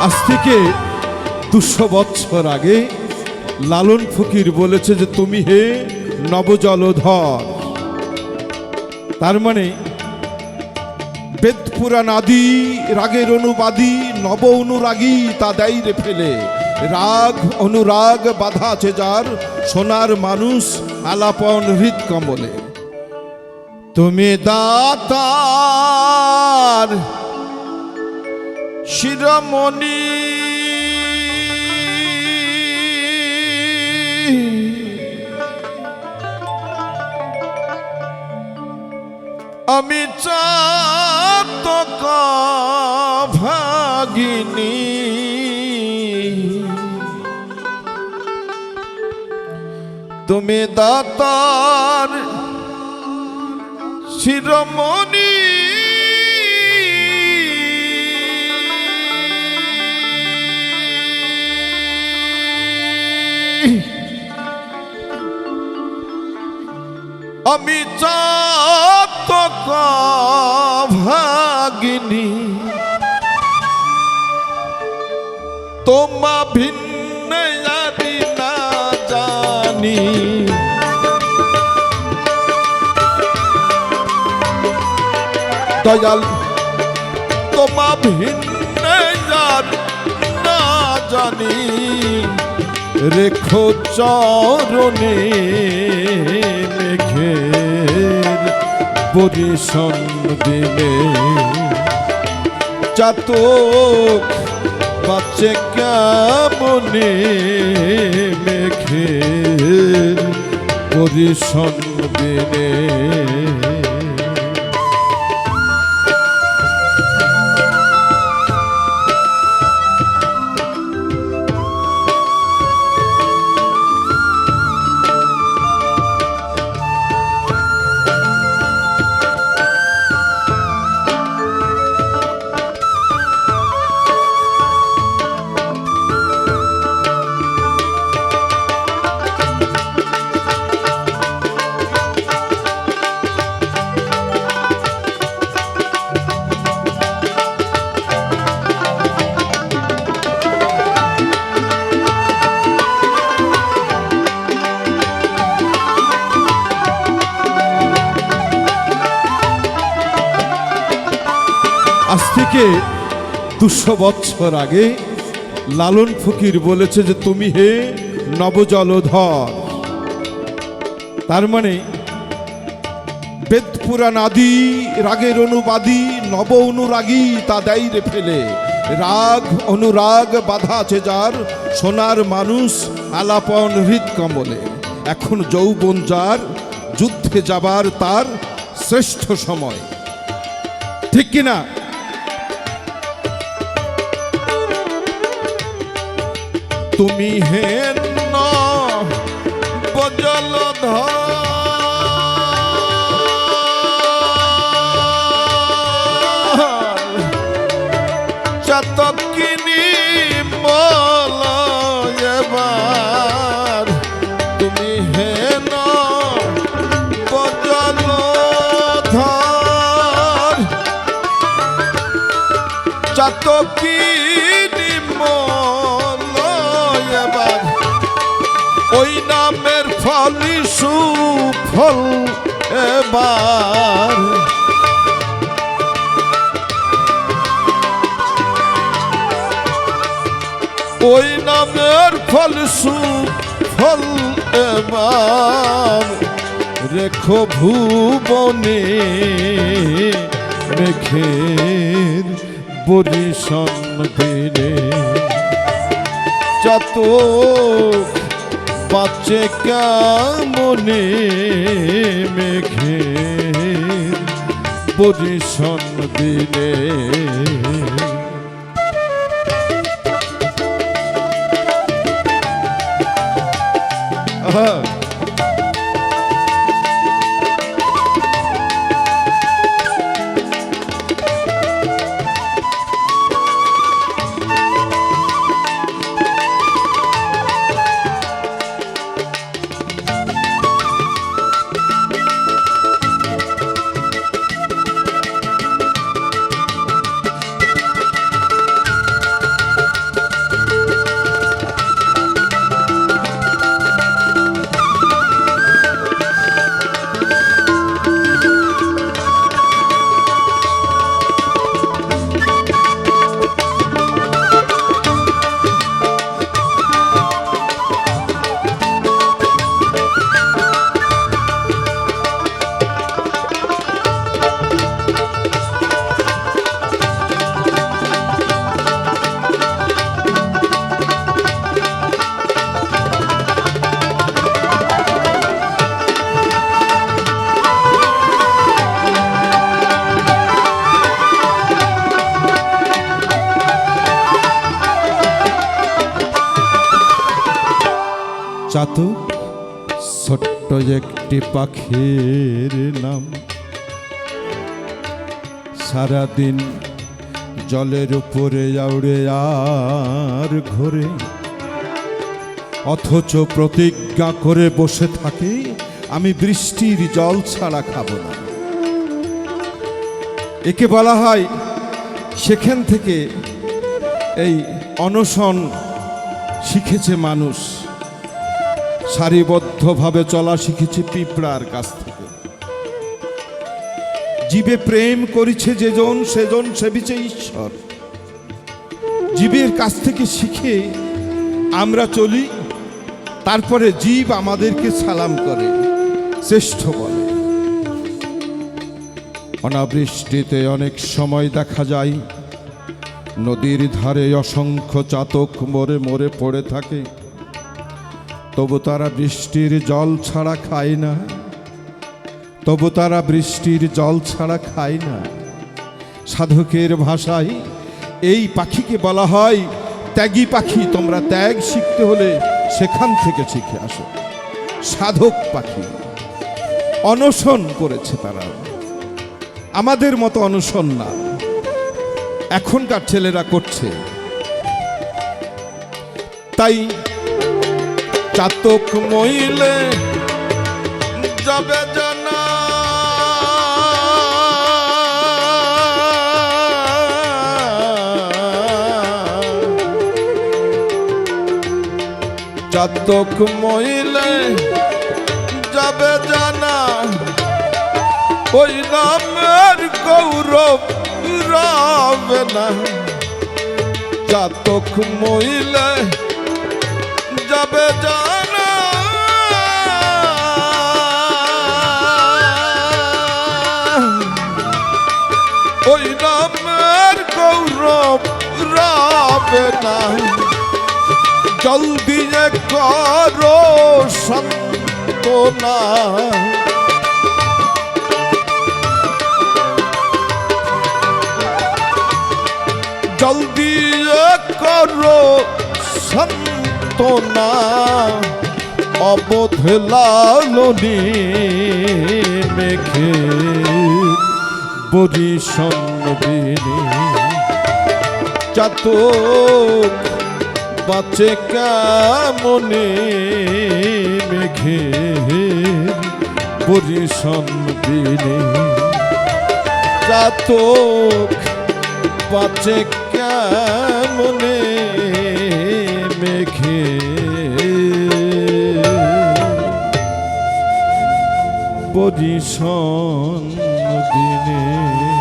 আজ থেকে দুশো বৎসর আগে লালন ফকির বলেছে যে তুমি হে নবজলধর। তার মানে বেদ পুরাণ আদি, রাগের অনুবাদী, নব অনুরাগী তা দেয় রে ফেলে। রাগ অনুরাগ বাধা আছে যার, সোনার মানুষ আলাপন হৃদ কমলে। তুমি দাতার শিরমণি। আমি চাতক ভাগিনী তুমি দাতার শিরমণি। আমি চাতক ভাগিনী তোমা ভিন্ন না জানি। দয়াল তোমা ভিন্ন না জানি। রেখো চরণে মেঘের পরিশন দিলে চাতক বাচ্চে কেমনে মেঘের পরিশন দিলে থেকে দুশো বৎসর আগে লালন ফকির বলেছে যে তুমি হে নবজলধর। তার মানে বেদ পুরাণ আদি, রাগের অনুবাদী, নব অনুরাগী তা দেয় রে ফেলে। রাগ অনুরাগ বাধা আছে যার, সোনার মানুষ আলাপন হৃদ কমলে। এখন যৌবন যার, যুদ্ধে যাবার তার শ্রেষ্ঠ সময়। ঠিক কিনা? তুমি হেন বজল চাতকিনি মল এবার। তুমি হেন বজল ধর। চাতকি সুফল এবার। ওই নামের ফল সুফল এবার। রেখো ভুবনে মেঘের বরিশন দিনে। যত বাচ্চে কামনে মেঘে? পজিশন দিলে। আহা, চাতক ছোট্ট একটি পাখির নাম। সারাদিন জলের উপরে আউড়ে আর ঘোরে, অথচ প্রতিজ্ঞা করে বসে থাকে, আমি বৃষ্টির জল ছাড়া খাব না। একে বলা হয় সেখান থেকে এই অনশন শিখেছে মানুষ। সারিবদ্ধভাবে চলা শিখেছে পিঁপড়ার কাছ থেকে। জীবে প্রেম করেছে যেজন, সেজন সেবিছে ঈশ্বর। জীবের কাছ থেকে শিখে আমরা চলি, তারপরে জীব আমাদেরকে সালাম করে, শ্রেষ্ঠ বলে। অনাবৃষ্টিতে অনেক সময় দেখা যায়, নদীর ধারে অসংখ্য চাতক মরে মরে পড়ে থাকে। তবু তারা বৃষ্টির জল ছাড়া খায় না। তবু তারা বৃষ্টির জল ছাড়া খায় না। সাধকের ভাষায় এই পাখিকে বলা হয়, ত্যাগী পাখি, তোমরা ত্যাগ শিখতে হলে সেখান থেকে শিখে আসো। সাধক পাখি, অনশন করেছে তারা। আমাদের মতো অনশন না। এখনকার ছেলেরা করছে। তাই চাতক মহিলে যাবে চাতক মহিলে যাবে জানা। ওই নামের গৌরব রাবে না। চাতক মহিলে যাবে জানা। ওই নামের গৌরব রাবে না জলদি করো সন্তনা জলদি করো সন্তনা অবোধ লালনি মেঘে বরিশন বিনি চাতক বাঁচে কেমনে মেঘে বরিশন বিনি চাতক বাঁচে কেমনে পরিশন দিনে